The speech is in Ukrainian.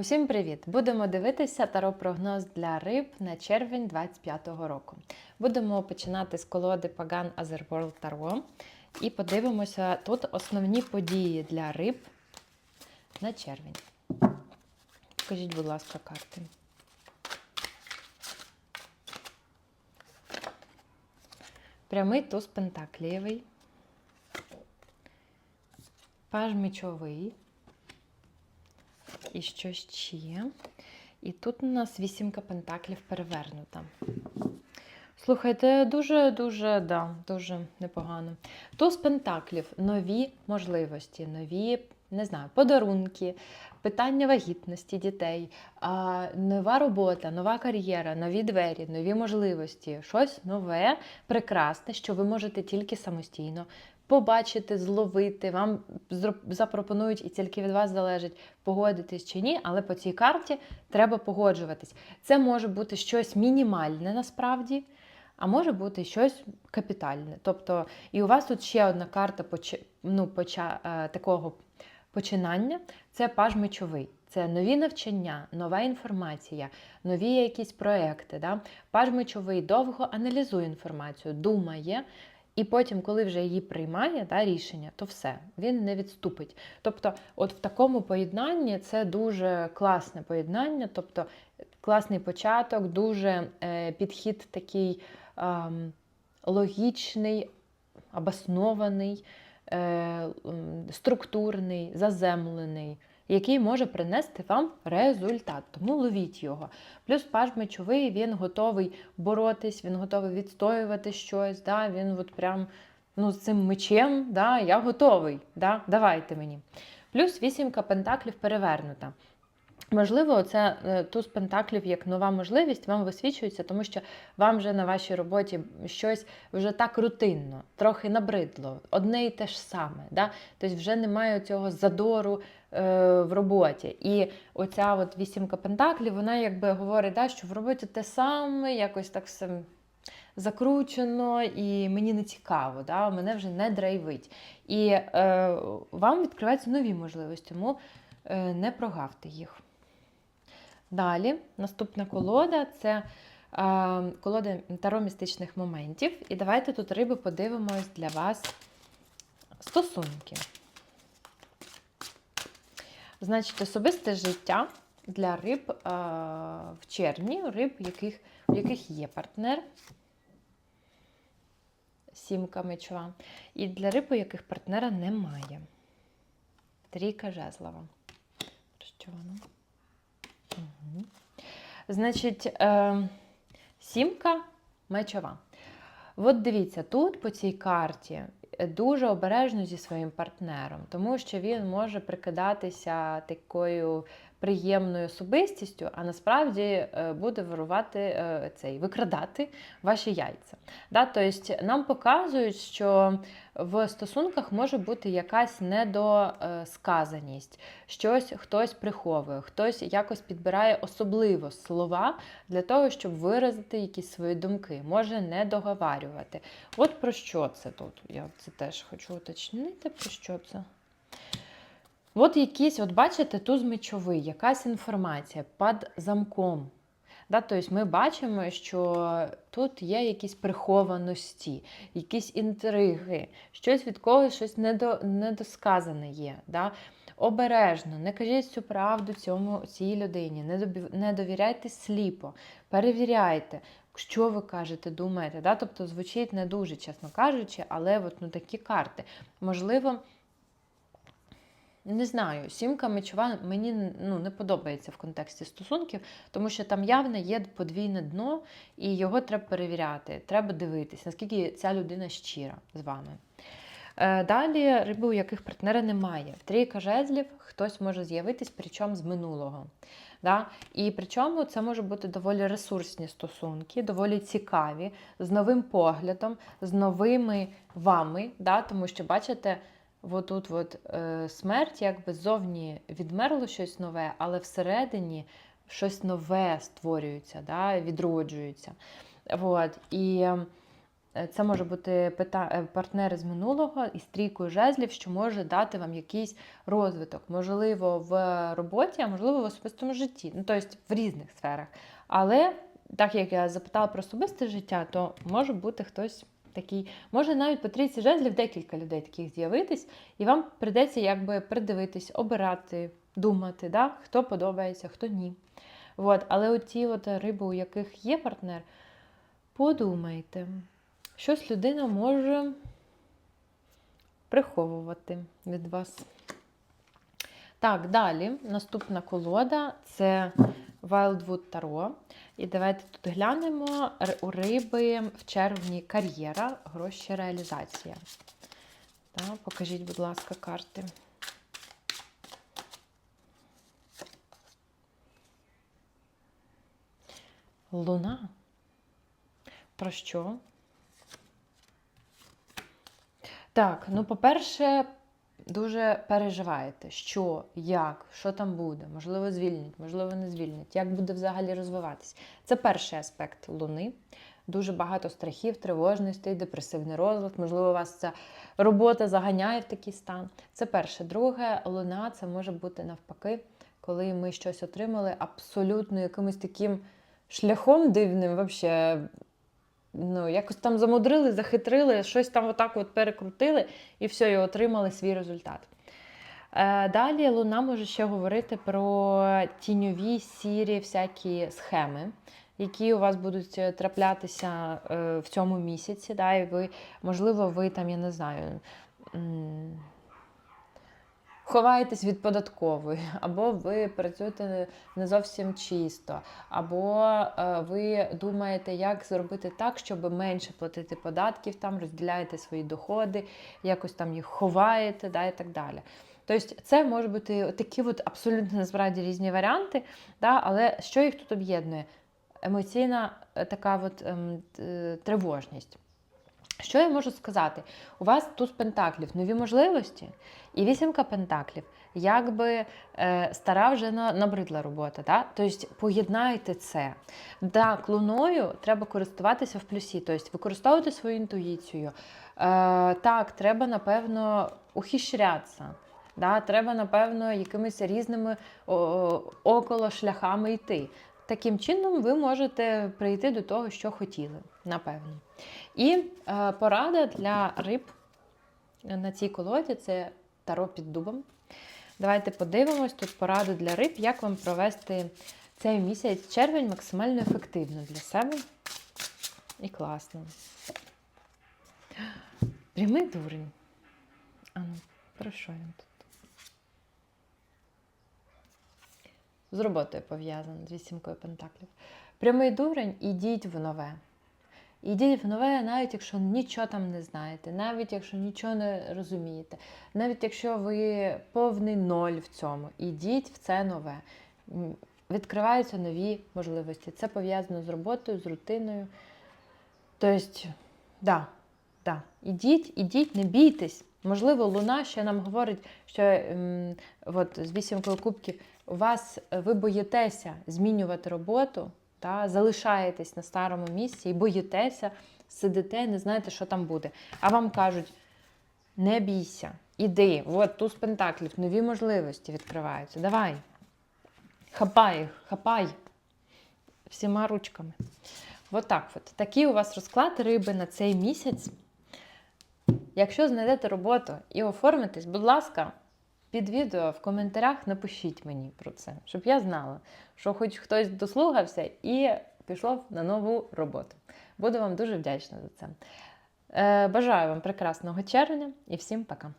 Усім привіт! Будемо дивитися таро-прогноз для риб на червень 25-го року. Будемо починати з колоди Pagan Otherworld Tarot і подивимося тут основні події для риб на червень. Покажіть, будь ласка, карти. Прямий туз пентаклієвий, паж мечовий. І що ще? І тут у нас вісімка пентаклів перевернута. Слухайте, дуже-дуже, да, дуже непогано. Туз пентаклів, нові можливості, нові, не знаю, подарунки, питання вагітності дітей, нова робота, нова кар'єра, нові двері, нові можливості, щось нове, прекрасне, що ви можете тільки самостійно побачити, зловити. Вам запропонують і тільки від вас залежить, погодитись чи ні, але по цій карті треба погоджуватись. Це може бути щось мінімальне насправді. А може бути щось капітальне. Тобто, і у вас тут ще одна карта поч... ну, поча... е, такого починання це паж мечовий. Це нові навчання, нова інформація, нові якісь проекти. Да? Паж мечовий довго аналізує інформацію, думає, і потім, коли вже її приймає да, рішення, то все, він не відступить. Тобто, от в такому поєднанні це дуже класне поєднання, тобто класний початок, дуже е, підхід такий ем, логічний, обоснований, е, структурний, заземлений, який може принести вам результат. Тому ловіть його. Плюс паж мечовий, він готовий боротись, він готовий відстоювати щось. Да? Він от прям ну, з цим мечем, да? я готовий. Да? Давайте мені. Плюс вісімка пентаклів перевернута. Можливо, це е, туз пентаклів як нова можливість вам висвічується, тому що вам вже на вашій роботі щось вже так рутинно, трохи набридло, одне і те ж саме. Да? Тобто вже немає цього задору е, в роботі. І оця от вісімка пентаклів, вона якби говорить, да, що в роботі те саме, якось так все закручено, і мені не цікаво, да? мене вже не драйвить. І е, вам відкриваються нові можливості, тому е, не прогавте їх. Далі, наступна колода це е, колода таро містичних моментів. І давайте тут риби подивимось для вас стосунки. Значить, особисте життя для риб е, в червні, риб, яких, у яких є партнер. Сімка мечова. І для риб, у яких партнера немає. Трійка жезлова. Що воно? Значить, е, сімка мечова. От дивіться, тут по цій карті дуже обережно зі своїм партнером, тому що він може прикидатися такою приємною особистістю, а насправді е, буде вирувати е, цей, викрадати ваші яйця. Да? Тобто нам показують, що в стосунках може бути якась недосказаність, щось хтось приховує, хтось якось підбирає особливо слова для того, щоб виразити якісь свої думки, може не договарювати. От про що це тут? Я це теж хочу уточнити, про що це. От якісь, от бачите, туз мечовий, якась інформація під замком. Да, тобто ми бачимо, що тут є якісь прихованості, якісь інтриги, щось від когось, щось недо, недосказане є. Да? Обережно, не кажіть всю правду цьому, цій людині, не, не довіряйте сліпо, перевіряйте, що ви кажете, думаєте. Да? Тобто звучить не дуже, чесно кажучи, але от, ну, такі карти. Можливо. Не знаю, сімка мечова мені ну, не подобається в контексті стосунків, тому що там явно є подвійне дно, і його треба перевіряти. Треба дивитися, наскільки ця людина щира з вами. Е, Далі риби, у яких партнера немає. Трійка жезлів, хтось може з'явитись, причому з минулого. Да? І причому це може бути доволі ресурсні стосунки, доволі цікаві, з новим поглядом, з новими вами, да? тому що, бачите, Отут от, е, смерть, якби ззовні відмерло щось нове, але всередині щось нове створюється, да, відроджується. От. І Е, Це може бути е, партнер з минулого із трійкою жезлів, що може дати вам якийсь розвиток, можливо, в роботі, а можливо, в особистому житті, ну тобто в різних сферах. Але так як я запитала про особисте життя, то може бути хтось такий, може навіть по трійці жезлів декілька людей таких з'явитись, і вам прийдеться якби придивитись, обирати, думати, да? хто подобається, хто ні. От. Але оті от риби, у яких є партнер, подумайте, щось людина може приховувати від вас. Так, далі наступна колода це Wildwood Tarot. І давайте тут глянемо у риби в червні кар'єра, гроші реалізація. Так, покажіть, будь ласка, карти. Луна. Про що? Так, ну, по-перше, дуже переживаєте, що, як, що там буде, можливо, звільнять, можливо, не звільнять, як буде взагалі розвиватись. Це перший аспект Луни. Дуже багато страхів, тривожностей, депресивний розлад. Можливо, вас ця робота заганяє в такий стан. Це перше. Друге, луна це може бути навпаки, коли ми щось отримали абсолютно якимось таким шляхом дивним, вообще, ну, якось там замудрили, захитрили, щось там отак от перекрутили, і все, і отримали свій результат. Е, Далі Луна може ще говорити про тіньові сірі всякі схеми, які у вас будуть е, траплятися е, в цьому місяці. Да, і ви, можливо, ви там, я не знаю, ховаєтесь від податкової, або ви працюєте не зовсім чисто, або е, ви думаєте, як зробити так, щоб менше платити податків, там розділяєте свої доходи, якось там їх ховаєте, да, і так далі. Тобто це можуть бути такі от абсолютно насправді різні варіанти, да, але що їх тут об'єднує? Емоційна е, така от, ем, тривожність. Що я можу сказати? У вас туз пентаклів, нові можливості, і вісімка пентаклів, якби е, стара вже на, набридла робота. Да? Тобто поєднайте це. Так, луною треба користуватися в плюсі, тобто використовувати свою інтуїцію. Е, так, треба, напевно, ухищрятися. Да? Треба, напевно, якимись різними около шляхами йти. Таким чином, ви можете прийти до того, що хотіли, напевно. І е, порада для риб на цій колоді це таро під дубом. Давайте подивимось тут пораду для риб, як вам провести цей місяць червень максимально ефективно для себе і класно. Прямий дурень. А ну, про що він тут? З роботою пов'язаний, з вісімкою пентаклів. Прямий дурень, ідіть в нове. Ідіть в нове, навіть якщо нічого там не знаєте, навіть якщо нічого не розумієте, навіть якщо ви повний ноль в цьому, ідіть в це нове. Відкриваються нові можливості. Це пов'язано з роботою, з рутиною. Тобто, да, да, ідіть, ідіть, не бійтесь. Можливо, луна ще нам говорить, що ем, от, з вісімкою кубків у вас е, ви боїтеся змінювати роботу, та, залишаєтесь на старому місці і боїтеся, сидите, не знаєте, що там буде. А вам кажуть: не бійся, іди, от туз пентаклів, нові можливості відкриваються. Давай. Хапай їх, хапай всіма ручками. От от. Такий у вас розклад риби на цей місяць. Якщо знайдете роботу і оформитесь, будь ласка, під відео в коментарях напишіть мені про це, щоб я знала, що хоч хтось дослухався і пішов на нову роботу. Буду вам дуже вдячна за це. Е, Бажаю вам прекрасного червня і всім пока!